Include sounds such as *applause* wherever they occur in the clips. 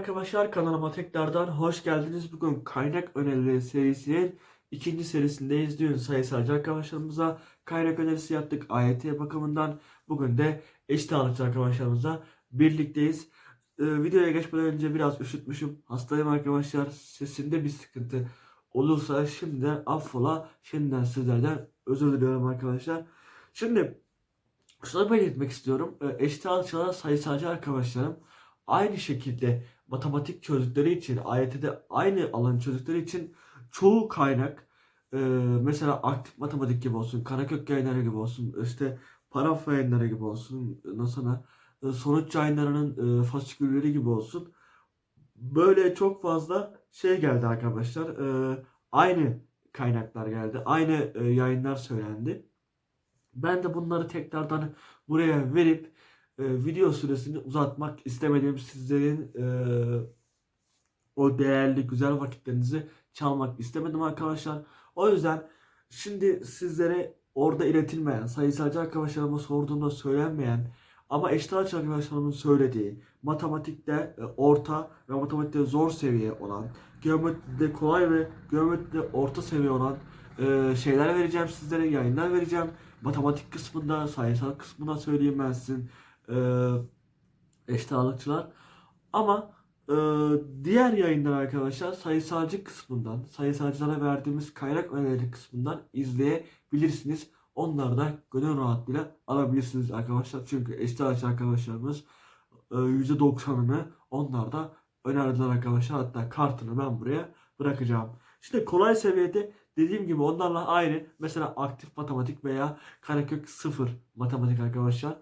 arkadaşlar kanalıma tekrardan hoş geldiniz. Bugün kaynak önerileri serisinin ikinci serisindeyiz. Dün sayısalcı arkadaşlarımıza kaynak önerisi yaptık AYT bakımından. Bugün de eşit ağırlıkçı arkadaşlarımızla birlikteyiz. Ee, videoya geçmeden önce biraz üşütmüşüm. Hastayım arkadaşlar. Sesimde bir sıkıntı olursa şimdiden affola. Şimdiden sizlerden özür diliyorum arkadaşlar. Şimdi şunu belirtmek istiyorum. Ee, Eşit ağırlıkçılar sayısalcı arkadaşlarım aynı şekilde matematik çözdükleri için, AYT'de aynı alan çözdükleri için çoğu kaynak e, mesela aktif matematik gibi olsun, Karakök yayınları gibi olsun, işte paraf yayınları gibi olsun, nasıl e, sonuç yayınlarının e, fasikülleri gibi olsun. Böyle çok fazla şey geldi arkadaşlar. E, aynı kaynaklar geldi. Aynı e, yayınlar söylendi. Ben de bunları tekrardan buraya verip e, video süresini uzatmak istemedim. Sizlerin e, o değerli güzel vakitlerinizi çalmak istemedim arkadaşlar. O yüzden şimdi sizlere orada iletilmeyen, sayısalcı arkadaşlarıma sorduğumda söylenmeyen ama eşit ağırlıkçı arkadaşlarımın söylediği matematikte e, orta ve matematikte zor seviye olan, geometride kolay ve geometride orta seviye olan e, şeyler vereceğim sizlere, yayınlar vereceğim. Matematik kısmında, sayısal kısmında söyleyeyim ben sizin e, eşit ağırlıkçılar. Ama e, diğer yayınlar arkadaşlar sayısalcı kısmından, sayısalcılara verdiğimiz kaynak önerileri kısmından izleyebilirsiniz. Onları da gönül rahatlığıyla alabilirsiniz arkadaşlar. Çünkü eşit ağırlıkçı arkadaşlarımız e, %90'ını onlar da önerdiler arkadaşlar. Hatta kartını ben buraya bırakacağım. Şimdi kolay seviyede dediğim gibi onlarla aynı. Mesela aktif matematik veya karekök sıfır matematik arkadaşlar.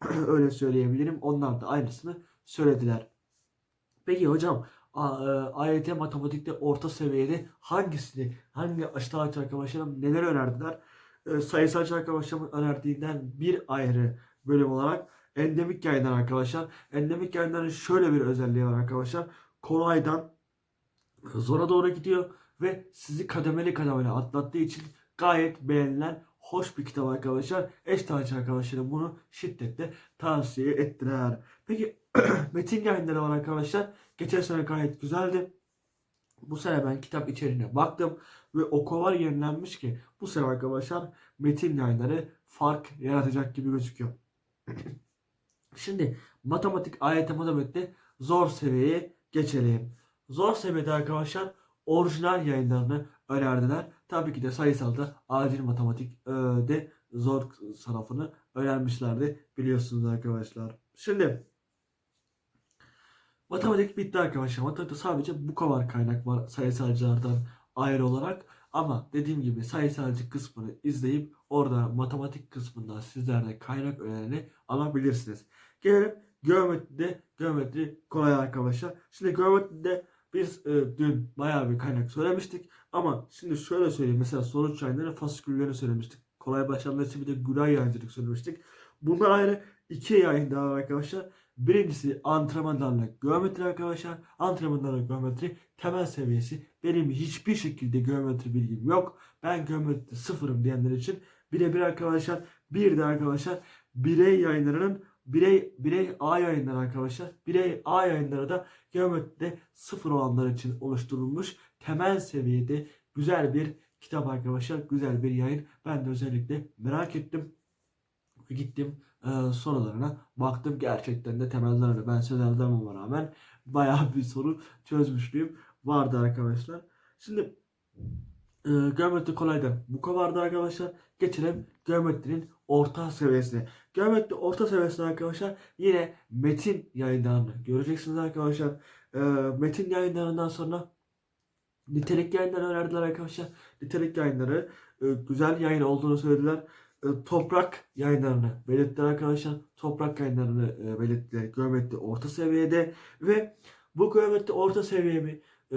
*clears throat* Öyle söyleyebilirim. Onlar da aynısını söylediler. Peki hocam A- e, AYT matematikte orta seviyede hangisini, hangi aşağı arkadaşlarım neler önerdiler? E, sayısalcı arkadaşlarımın önerdiğinden bir ayrı bölüm olarak endemik yayınlar arkadaşlar. Endemik yayınların şöyle bir özelliği var arkadaşlar. Kolaydan zora doğru gidiyor ve sizi kademeli kademeli atlattığı için gayet beğenilen hoş bir kitap arkadaşlar. Eş tarihçi arkadaşlarım bunu şiddetle tavsiye ettiler. Peki *clears throat* metin yayınları var arkadaşlar. Geçen sene gayet güzeldi. Bu sene ben kitap içeriğine baktım ve o kadar yenilenmiş ki bu sene arkadaşlar metin yayınları fark yaratacak gibi gözüküyor. *clears throat* Şimdi matematik AYT matematikte zor seviyeye geçelim. Zor seviyede arkadaşlar orijinal yayınlarını önerdiler. Tabii ki de sayısalda acil matematik e, de zor sınıfını önermişlerdi biliyorsunuz arkadaşlar. Şimdi matematik bitti arkadaşlar. Matematikte sadece bu kadar kaynak var sayısalcılardan ayrı olarak. Ama dediğim gibi sayısalcı kısmını izleyip orada matematik kısmında sizler de kaynak önerini alabilirsiniz. Gelelim geometride. Geometri kolay arkadaşlar. Şimdi geometride biz e, dün bayağı bir kaynak söylemiştik. Ama şimdi şöyle söyleyeyim. Mesela sonuç yayınları fasiküllerini söylemiştik. Kolay başlayanlar için bir de Gülay yayıncılık söylemiştik. Bunlar ayrı iki yayın daha var arkadaşlar. Birincisi antrenmanlarla geometri arkadaşlar. Antrenmanlarla geometri temel seviyesi. Benim hiçbir şekilde geometri bilgim yok. Ben geometri sıfırım diyenler için birebir arkadaşlar. Bir de arkadaşlar birey yayınlarının birey birey A yayınları arkadaşlar. Birey A yayınları da geometride sıfır olanlar için oluşturulmuş temel seviyede güzel bir kitap arkadaşlar. Güzel bir yayın. Ben de özellikle merak ettim. Gittim e, sorularına baktım. Gerçekten de temellerini ben söylerdim ama rağmen bayağı bir soru çözmüşlüğüm vardı arkadaşlar. Şimdi e, geometri kolaydı. Bu kadardı arkadaşlar. Geçelim geometrinin orta seviyesine. Geometri orta seviyesinde arkadaşlar yine metin yayınlarını göreceksiniz arkadaşlar. E, metin yayınlarından sonra nitelik yayınları önerdiler arkadaşlar. Nitelik yayınları e, güzel yayın olduğunu söylediler. E, toprak yayınlarını belirttiler arkadaşlar. Toprak yayınlarını e, belirttiler. Geometri orta seviyede ve bu geometri orta seviye mi? E,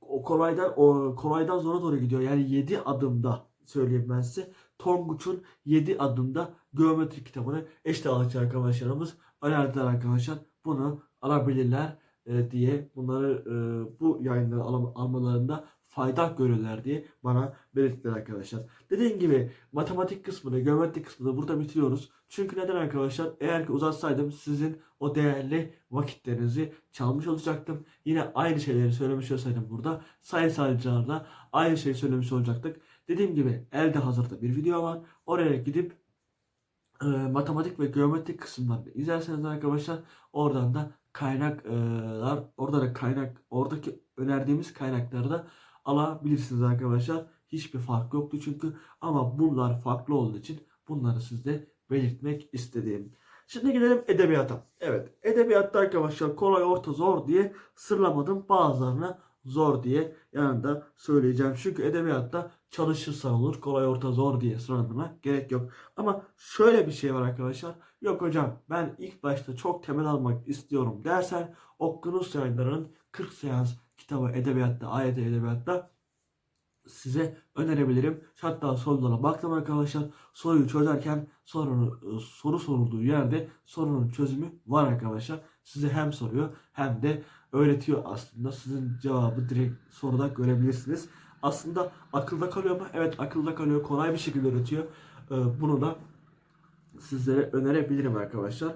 o kolaydan o kolaydan zora doğru gidiyor. Yani 7 adımda söyleyeyim ben size. Tonguç'un 7 adımda geometri kitabını eşit ağırlıkçı arkadaşlarımız önerdiler arkadaşlar. Bunu alabilirler e, diye bunları e, bu yayınları al- almalarında fayda görürler diye bana belirttiler arkadaşlar. Dediğim gibi matematik kısmını, geometri kısmını burada bitiriyoruz. Çünkü neden arkadaşlar? Eğer ki uzatsaydım sizin o değerli vakitlerinizi çalmış olacaktım. Yine aynı şeyleri söylemiş olsaydım burada sayısalcılarda aynı şeyi söylemiş olacaktık. Dediğim gibi elde hazırda bir video var. Oraya gidip e, matematik ve geometrik kısımlarını izlerseniz arkadaşlar oradan da kaynaklar orada da kaynak oradaki önerdiğimiz kaynakları da alabilirsiniz arkadaşlar. Hiçbir fark yoktu çünkü ama bunlar farklı olduğu için bunları sizde belirtmek istedim. Şimdi gelelim edebiyata. Evet edebiyatta arkadaşlar kolay orta zor diye sırlamadım. Bazılarına zor diye yanında söyleyeceğim. Çünkü edebiyatta çalışırsan olur. Kolay orta zor diye sıralamama gerek yok. Ama şöyle bir şey var arkadaşlar. Yok hocam ben ilk başta çok temel almak istiyorum dersen Okyanus Yayınları'nın 40 seans kitabı edebiyatta, ayet edebiyatta size önerebilirim. Hatta sorulara baktım arkadaşlar. Soruyu çözerken sorunu, soru sorulduğu yerde sorunun çözümü var arkadaşlar. Size hem soruyor hem de öğretiyor aslında. Sizin cevabı direkt soruda görebilirsiniz. Aslında akılda kalıyor mu? Evet akılda kalıyor. Kolay bir şekilde öğretiyor. Ee, Bunu da sizlere önerebilirim arkadaşlar.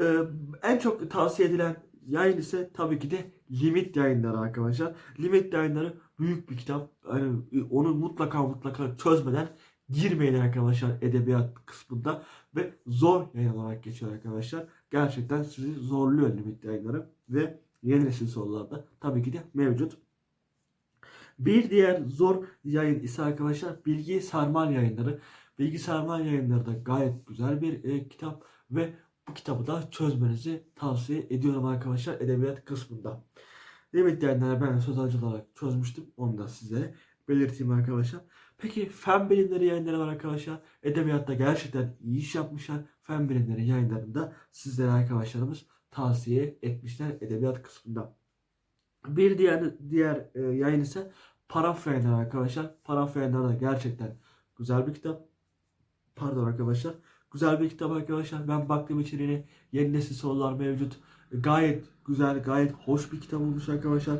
Ee, en çok tavsiye edilen yayın ise tabii ki de Limit yayınları arkadaşlar. Limit yayınları büyük bir kitap. Yani onu mutlaka mutlaka çözmeden girmeyin arkadaşlar edebiyat kısmında ve zor yayın olarak geçiyor arkadaşlar. Gerçekten sizi zorluyor limit yayınları ve yeni nesil sorularda tabii ki de mevcut. Bir diğer zor yayın ise arkadaşlar Bilgi Sarmal yayınları. Bilgi Sarmal yayınları da gayet güzel bir e, kitap ve bu kitabı da çözmenizi tavsiye ediyorum arkadaşlar edebiyat kısmında. Limit yayınları ben sözelci olarak çözmüştüm. Onu da size belirteyim arkadaşlar. Peki fen bilimleri yayınları var arkadaşlar. Edebiyatta gerçekten iyi iş yapmışlar. Fen bilimleri yayınlarında sizlere arkadaşlarımız tavsiye etmişler edebiyat kısmında. Bir diğer diğer e, yayın ise Paraf yayınları arkadaşlar. Paraf yayınları da gerçekten güzel bir kitap. Pardon arkadaşlar. Güzel bir kitap arkadaşlar. Ben baktım içeriğine yeni nesil sorular mevcut. Gayet güzel, gayet hoş bir kitap olmuş arkadaşlar.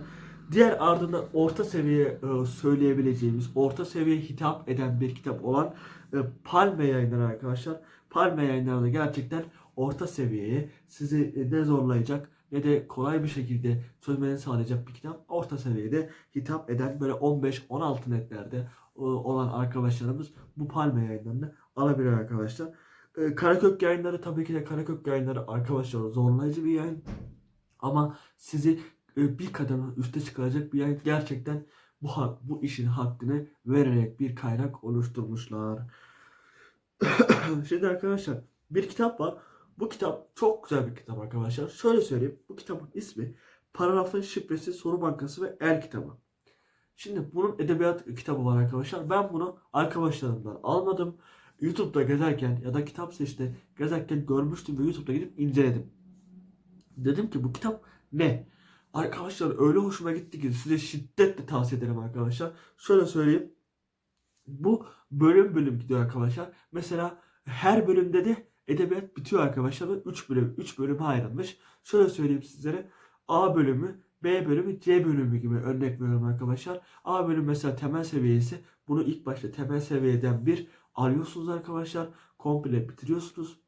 Diğer ardından orta seviye e, söyleyebileceğimiz, orta seviyeye hitap eden bir kitap olan e, Palme yayınları arkadaşlar. Palme yayınları da gerçekten orta seviyeye sizi e, ne zorlayacak ne de kolay bir şekilde çözmeni sağlayacak bir kitap. Orta seviyede hitap eden böyle 15-16 netlerde e, olan arkadaşlarımız bu Palme yayınlarını alabilir arkadaşlar. E, Karakök yayınları tabii ki de Karakök yayınları arkadaşlar zorlayıcı bir yayın. Ama sizi e, bir kademe üste çıkaracak bir yayın. Gerçekten bu bu işin hakkını vererek bir kaynak oluşturmuşlar. *coughs* Şimdi arkadaşlar bir kitap var. Bu kitap çok güzel bir kitap arkadaşlar. Şöyle söyleyeyim. Bu kitabın ismi Paragrafın Şifresi Soru Bankası ve El Kitabı. Şimdi bunun edebiyat kitabı var arkadaşlar. Ben bunu arkadaşlarımdan almadım. YouTube'da gezerken ya da kitap seçte gezerken görmüştüm ve YouTube'da gidip inceledim. Dedim ki bu kitap ne? Arkadaşlar öyle hoşuma gitti ki size şiddetle tavsiye ederim arkadaşlar. Şöyle söyleyeyim. Bu bölüm bölüm gidiyor arkadaşlar. Mesela her bölümde de edebiyat bitiyor arkadaşlar ve 3 bölüm 3 bölüme ayrılmış. Şöyle söyleyeyim sizlere. A bölümü, B bölümü, C bölümü gibi örnek veriyorum arkadaşlar. A bölüm mesela temel seviyesi. Bunu ilk başta temel seviyeden bir alıyorsunuz arkadaşlar. Komple bitiriyorsunuz.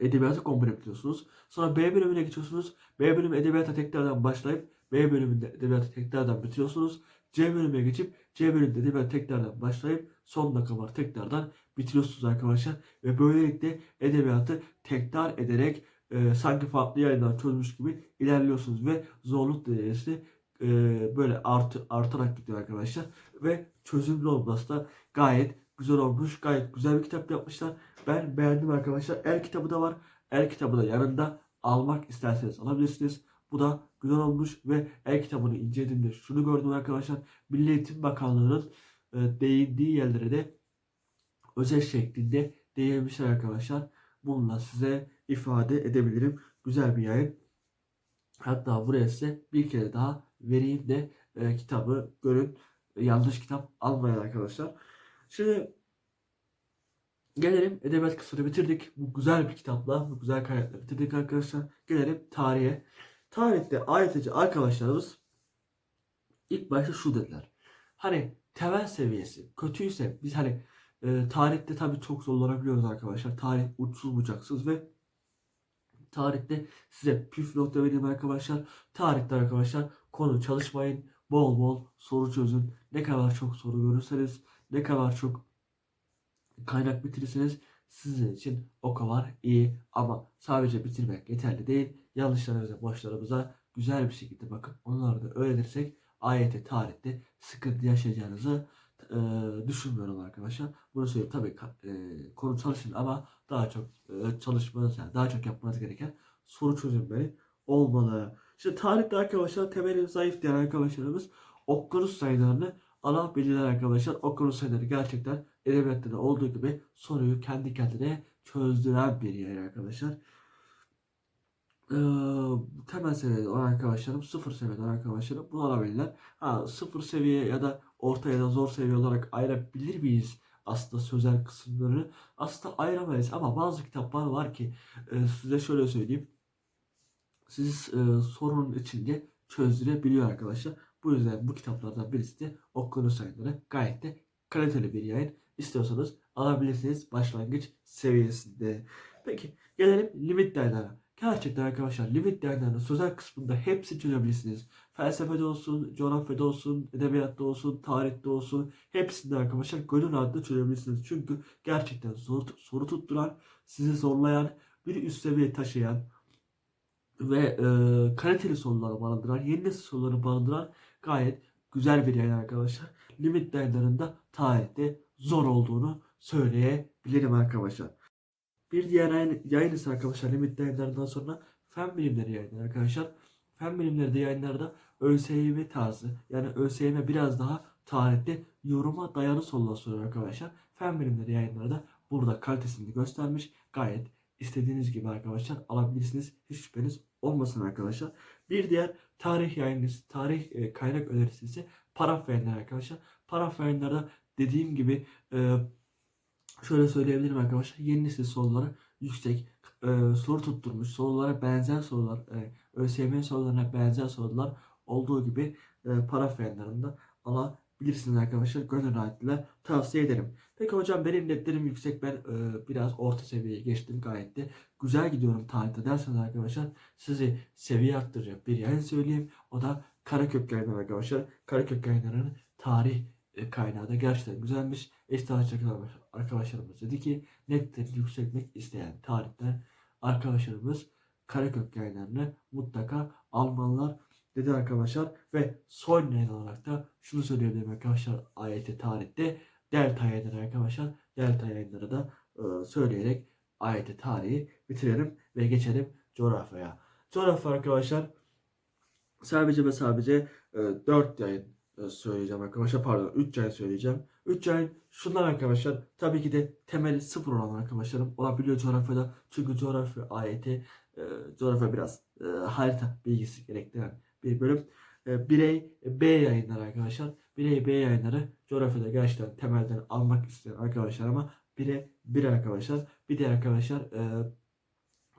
Edebiyatı komple bitiriyorsunuz. Sonra B bölümüne geçiyorsunuz. B bölümü edebiyata tekrardan başlayıp B bölümünde edebiyatı tekrardan bitiriyorsunuz. C bölümüne geçip C bölümünde edebiyatı tekrardan başlayıp sonuna kadar tekrardan bitiriyorsunuz arkadaşlar. Ve böylelikle edebiyatı tekrar ederek e, sanki farklı yayınlar çözmüş gibi ilerliyorsunuz ve zorluk derecesi e, böyle artı, artarak gidiyor arkadaşlar. Ve çözümlü olması da gayet güzel olmuş. Gayet güzel bir kitap yapmışlar. Ben beğendim arkadaşlar. El kitabı da var. El kitabı da yanında almak isterseniz alabilirsiniz. Bu da güzel olmuş ve el kitabını incelediğimde şunu gördüm arkadaşlar. Milli Eğitim Bakanlığı'nın e, değindiği yerlere de özel şeklinde değinmişler arkadaşlar. Bununla size ifade edebilirim. Güzel bir yayın. Hatta buraya size bir kere daha vereyim de e, kitabı görün. Yanlış kitap almayın arkadaşlar. Şimdi gelelim edebiyat kısmını bitirdik. Bu güzel bir kitapla, bu güzel kaynakla bitirdik arkadaşlar. Gelelim tarihe. Tarihte AYT'ci arkadaşlarımız ilk başta şu dediler. hani temel seviyesi kötüyse biz hani e, tarihte tabii çok zorlanabiliyoruz arkadaşlar. Tarih uçsuz bucaksız ve tarihte size püf nokta vereyim arkadaşlar. Tarihte arkadaşlar konu çalışmayın. Bol bol soru çözün. Ne kadar çok soru görürseniz ne kadar çok kaynak bitirirseniz sizin için o kadar iyi. Ama sadece bitirmek yeterli değil. Yanlışlarımıza, boşlarımıza güzel bir şekilde bakıp onları da öğrenirsek AYT tarihte sıkıntı yaşayacağınızı e, düşünmüyorum arkadaşlar. Bunu söyleyeyim tabii e, konu çalışın ama daha çok e, çalışmanız yani daha çok yapmanız gereken soru çözümleri olmalı. İşte tarihte arkadaşlar temeli zayıf diyen arkadaşlarımız okyanus sayılarını alabilirler arkadaşlar. Okyanus sayıları gerçekten edebiyatta da olduğu gibi soruyu kendi kendine çözdüren bir yer arkadaşlar. Ee, temel seviyede olan arkadaşlarım sıfır seviyede olan arkadaşlarım bunu alabilirler. Ha, sıfır seviye ya da orta ya da zor seviye olarak ayırabilir miyiz aslında sözel kısımlarını? Aslında ayıramayız ama bazı kitaplar var ki e, size şöyle söyleyeyim. Siz e, sorunun içinde çözdürebiliyor arkadaşlar. Bu yüzden bu kitaplardan birisi de okyanus sayıları gayet de kaliteli bir yayın. İstiyorsanız alabilirsiniz başlangıç seviyesinde. Peki gelelim limit değerlerine. Gerçekten arkadaşlar limit değerlerinin sözel kısmında hepsi çözebilirsiniz. Felsefede olsun, coğrafyada olsun, edebiyatta olsun, tarihte olsun hepsinde arkadaşlar gönül rahatlıkla çözebilirsiniz. Çünkü gerçekten zor, soru tutturan, sizi zorlayan, bir üst seviye taşıyan ve e, kaliteli soruları barındıran, yeni nesil soruları barındıran gayet güzel bir yayın arkadaşlar. Limit değerlerinde tarihte zor olduğunu söyleyebilirim arkadaşlar. Bir diğer yayın, yayın ise arkadaşlar limit değerlerinden sonra fen bilimleri yayınlar arkadaşlar. Fen bilimleri de yayınlarda ÖSYM tarzı yani ÖSYM biraz daha tarihte yoruma dayalı sorular soruyor arkadaşlar. Fen bilimleri yayınlarda burada kalitesini göstermiş. Gayet istediğiniz gibi arkadaşlar alabilirsiniz. Hiç şüpheniz olmasın arkadaşlar. Bir diğer tarih yayınlısı, tarih e, kaynak önerisi ise paraf yayınları arkadaşlar. Paraf yayınlarda dediğim gibi e, şöyle söyleyebilirim arkadaşlar. Yeni nesil soruları yüksek e, soru tutturmuş. Sorulara benzer sorular, e, ÖSYM sorularına benzer sorular olduğu gibi e, paraf yayınlarında alabilirsiniz arkadaşlar. Gönül rahatlığıyla tavsiye ederim. Peki hocam benim netlerim yüksek. Ben e, biraz orta seviyeye geçtim gayet de. Güzel gidiyorum tarihte derseniz arkadaşlar sizi seviye arttıracak bir yayın söyleyeyim. O da Karakök yayınları arkadaşlar. Karakök yayınlarının tarih kaynağı da gerçekten güzelmiş. Eşit arkadaşlarımız dedi ki netleri yükseltmek isteyen tarihten arkadaşlarımız Karakök yayınlarını mutlaka almalılar dedi arkadaşlar. Ve son yayın olarak da şunu söyleyebilirim arkadaşlar ayeti tarihte Delta yayınları arkadaşlar. Delta yayınları da e, söyleyerek ayeti tarihi bitirelim ve geçelim coğrafyaya. Coğrafya arkadaşlar sadece ve sadece e, 4 yayın e, söyleyeceğim arkadaşlar. Pardon 3 yayın söyleyeceğim. 3 yayın şunlar arkadaşlar. Tabii ki de temeli sıfır olan arkadaşlarım olabiliyor coğrafyada. Çünkü coğrafya ayeti e, coğrafya biraz e, harita bilgisi gerektiren bir bölüm. E, birey B yayınları arkadaşlar. Birey B yayınları coğrafyada gerçekten temelden almak isteyen arkadaşlar ama bire bir arkadaşlar. Bir de arkadaşlar e,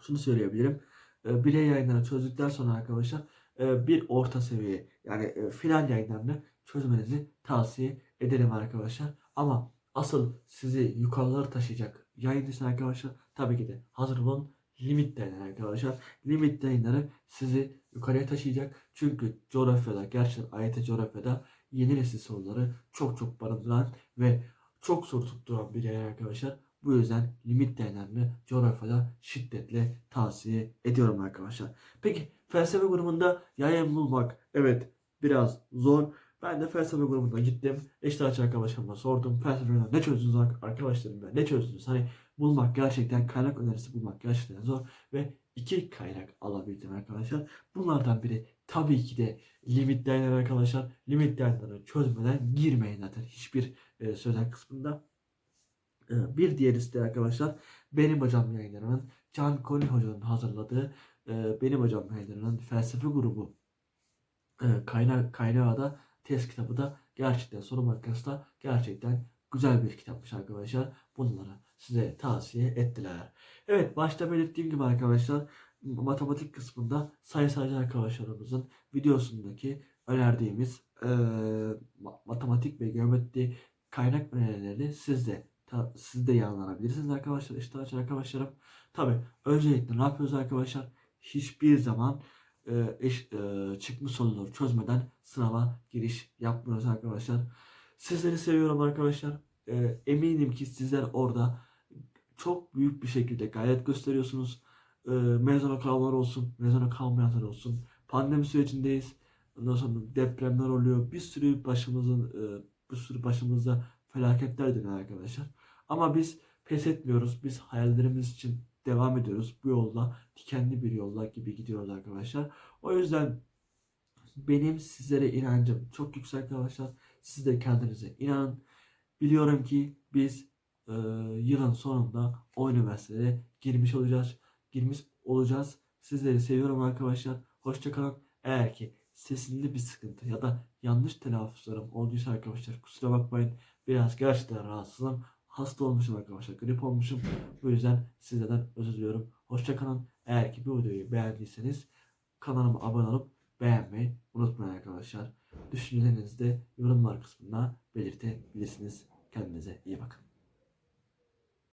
şunu söyleyebilirim. E, birey yayınlarını çözdükten sonra arkadaşlar e, bir orta seviye yani e, final yayınlarını çözmenizi tavsiye ederim arkadaşlar. Ama asıl sizi yukarılara taşıyacak yayın ise arkadaşlar tabii ki de hazır olun limit yayınları arkadaşlar. Limit yayınları sizi yukarıya taşıyacak. Çünkü coğrafyada gerçekten AYT coğrafyada yeni nesil soruları çok çok barındıran ve çok soru tutturan bir yayın arkadaşlar. Bu yüzden limit değerlerini coğrafyada şiddetle tavsiye ediyorum arkadaşlar. Peki felsefe grubunda yayın bulmak evet biraz zor. Ben de felsefe grubuna gittim. Eşit açı arkadaşlarıma sordum. Felsefeden ne çözdünüz arkadaşlarım ya? Ne çözdünüz? Hani bulmak gerçekten kaynak önerisi bulmak gerçekten zor. Ve iki kaynak alabildim arkadaşlar. Bunlardan biri tabii ki de limit değerleri arkadaşlar. Limit değerlerini çözmeden girmeyin zaten hiçbir e, sözel kısmında. E, bir diğerisi de arkadaşlar benim hocam yayınlarının Can Koni hocanın hazırladığı e, benim hocam yayınlarının felsefe grubu e, kaynak kaynağı da test kitabı da gerçekten soru makinesi da gerçekten güzel bir kitapmış arkadaşlar. Bunları size tavsiye ettiler. Evet başta belirttiğim gibi arkadaşlar matematik kısmında sayısalcı arkadaşlarımızın videosundaki önerdiğimiz ma- matematik ve geometri kaynak önerilerini siz de ta- siz de yararlanabilirsiniz arkadaşlar. İşte açın arkadaşlarım. Tabi öncelikle ne yapıyoruz arkadaşlar? Hiçbir zaman eee, eş, eee, çıkmış soruları çözmeden sınava giriş yapmıyoruz arkadaşlar. Sizleri seviyorum arkadaşlar. Eee, eminim ki sizler orada çok büyük bir şekilde gayret gösteriyorsunuz. Eee mezuna kalanlar olsun, mezuna kalmayanlar olsun. Pandemi sürecindeyiz. Ondan sonra depremler oluyor. Bir sürü başımızın eee, bir sürü başımızda felaketler dönüyor arkadaşlar. Ama biz pes etmiyoruz. Biz hayallerimiz için devam ediyoruz. Bu yolda dikenli bir yolda gibi gidiyoruz arkadaşlar. O yüzden benim sizlere inancım çok yüksek arkadaşlar. Siz de kendinize inanın. Biliyorum ki biz e, yılın sonunda o üniversiteye girmiş olacağız. Girmiş olacağız. Sizleri seviyorum arkadaşlar. Hoşçakalın. Eğer ki sesimde bir sıkıntı ya da yanlış telaffuzlarım olduysa arkadaşlar kusura bakmayın. Biraz gerçekten rahatsızım. Hasta olmuşum arkadaşlar. Grip olmuşum. Bu yüzden sizlerden özür diliyorum. Hoşçakalın. Eğer ki bu videoyu beğendiyseniz kanalıma abone olup beğenmeyi unutmayın arkadaşlar. Düşüncelerinizi de yorumlar kısmına belirtebilirsiniz. Kendinize iyi bakın.